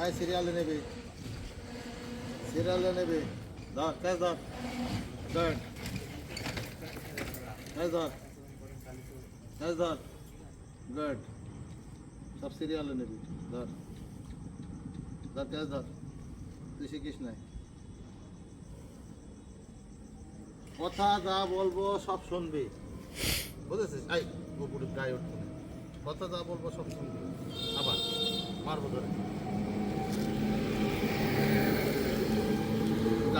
আয় সিরিয়ালে নেবে। সিরিয়ালে নেবে। ধর ক্যাশ ধর। ধর। ধর। ক্যাশ ধর। গুড সব সিরিয়ালে নেবে। ধর। ধর ক্যাশ ধর। তুই শিখিস নাই। কথা যা বলব সব শুনবি। বুঝেছিস? আই উপরে গায়ে উঠবো কথা যা বলব সব শুনবি। আবার মারবো ধরে।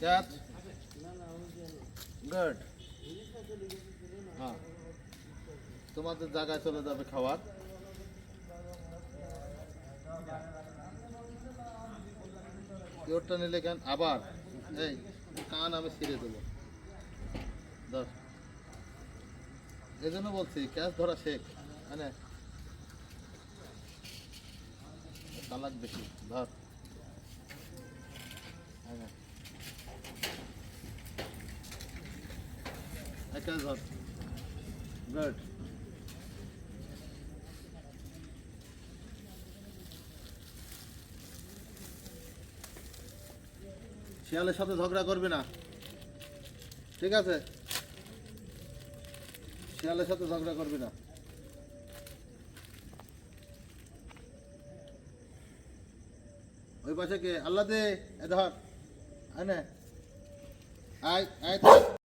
ক্যাচ গুড হ্যাঁ তোমাদের জায়গায় চলে যাবে খাবার পিওরটা নিলে কেন আবার এই কান আমি ছিঁড়ে দেবো ধর এই জন্য বলছি ক্যাচ ধরা শেখ মানে চালাক বেশি ধর ক্যাচ ধর গুড শিয়ালের সাথে ঝগড়া করবি না। ঠিক আছে? শিয়ালের সাথে ঝগড়া করবি না। ওই পাশে কে? আল্লাহ দে ধর। আয় আয়।